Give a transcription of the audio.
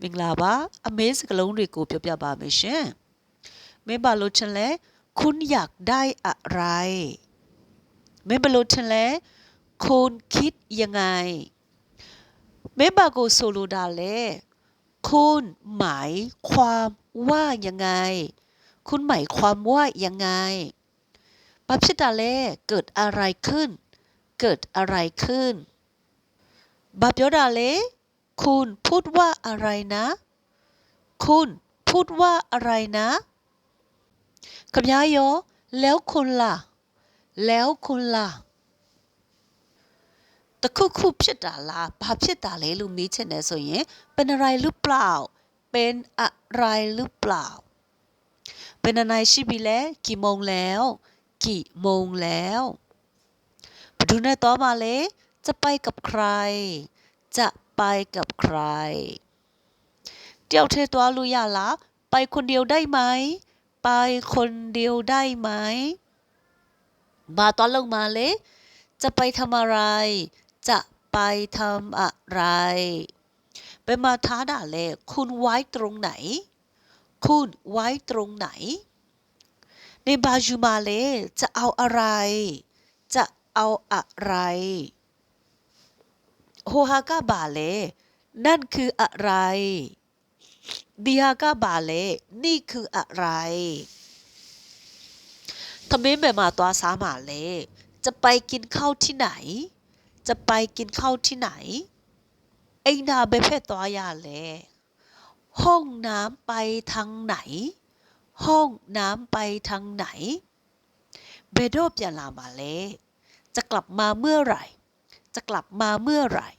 မင်္ဂလာပါအမေစကလုံးတွေကိုပြောပြပါမယ်ရှင်မင်းဘာလို့ချင်လဲคุณอยากได้อะไรမင်းဘလို့ချင်လဲคุณคิดยังไงမင်းဘာကိုဆိုလိုတာလဲคุณหมายความว่ายังไง คุณหมายความว่ายังไงဘာဖြစ်တာလဲเกิดอะไรขึ้น เกิดอะไรขึ้นဘာပြောတာလဲ คุณพูดว่าอะไรนะ คุณพูดว่าอะไรนะคำย้ายอแล้วคุณล่ะ แล้วคุณล่ะตะคุคุဖြစ်တာလားဘာဖြစ်တာလဲလို့မေးချင်တယ်ဆိုရင်เป็นอะไรหรือเปล่า เป็นอะไรหรือเปล่า เป็นอะไรရှိပြီလဲกี่โมงแล้วกี่โมงแล้วบดูနဲ့တော့มาလဲจะไปกับใคร จะ ไปกับใคร เดี่ยวเทตัวรู้ยาละไปคนเดียวได้ไหม ไปคนเดียวได้ไหม มาตอนลงมาเลย จะไปทำอะไร จะไปทำอะไรไปมาท้าด่าเลยคุณไว้ตรงไหน คุณไว้ตรงไหน ในบาจูมาเลจะเอาอะไร จะเอาอะไร โฮฮากาบาเล นั่นคืออะไรดีฮากาบาเล นี่คืออะไรทำไมแบบมาตัวสามาเล จะไปกินข้าวที่ไหน จะไปกินข้าวที่ไหนไอ้นาเบเพตัวยาเล ห้องน้ำไปทางไหน ห้องน้ำไปทางไหน เบโดเปยนลามาเล จะกลับมาเมื่อไหร่ จะกลับมาเมื่อไหร่